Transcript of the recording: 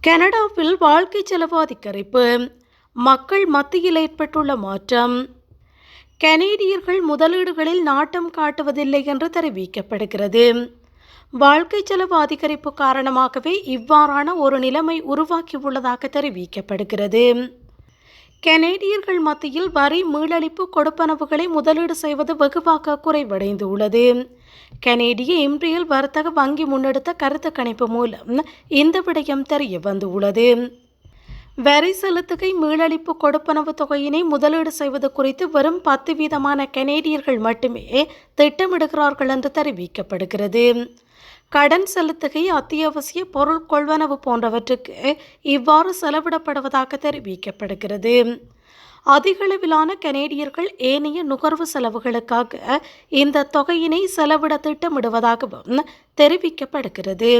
கனடாவில் வாழ்க்கை செலவு அதிகரிப்பு மக்கள் மத்தியில் ஏற்பட்டுள்ள மாற்றம். கனேடியர்கள் முதலீடுகளில் நாட்டம் காட்டுவதில்லை என்று தெரிவிக்கப்படுகிறது. வாழ்க்கை செலவு அதிகரிப்பு காரணமாகவே இவ்வாறான ஒரு நிலைமை உருவாக்கியுள்ளதாக தெரிவிக்கப்படுகிறது. கனேடியர்கள் மத்தியில் வரி மீளளிப்பு கொடுப்பனவுகளை முதலீடு செய்வது வெகுவாக குறைவடைந்துள்ளது. கனேடிய இம்ரியல் வர்த்தக வங்கி முன்னெடுத்த கருத்து கணிப்பு மூலம் இந்த விடயம் தெரிய வந்துள்ளது. வரி செலுத்துகை மீளளிப்பு கொடுப்பனவு தொகையினை முதலீடு செய்வது குறித்து வெறும் பத்து வீதமான கனேடியர்கள் மட்டுமே திட்டமிடுகிறார்கள் என்று தெரிவிக்கப்படுகிறது. கடன் செலுத்துகை அத்தியாவசிய பொருள் கொள்வனவு போன்றவற்றுக்கு இவ்வாறு செலவிடப்படுவதாக தெரிவிக்கப்படுகிறது. அதிகளவிலான கனேடியர்கள் ஏனைய நுகர்வு செலவுகளுக்காக இந்த தொகையினை செலவிட திட்டமிடுவதாகவும் தெரிவிக்கப்படுகிறது.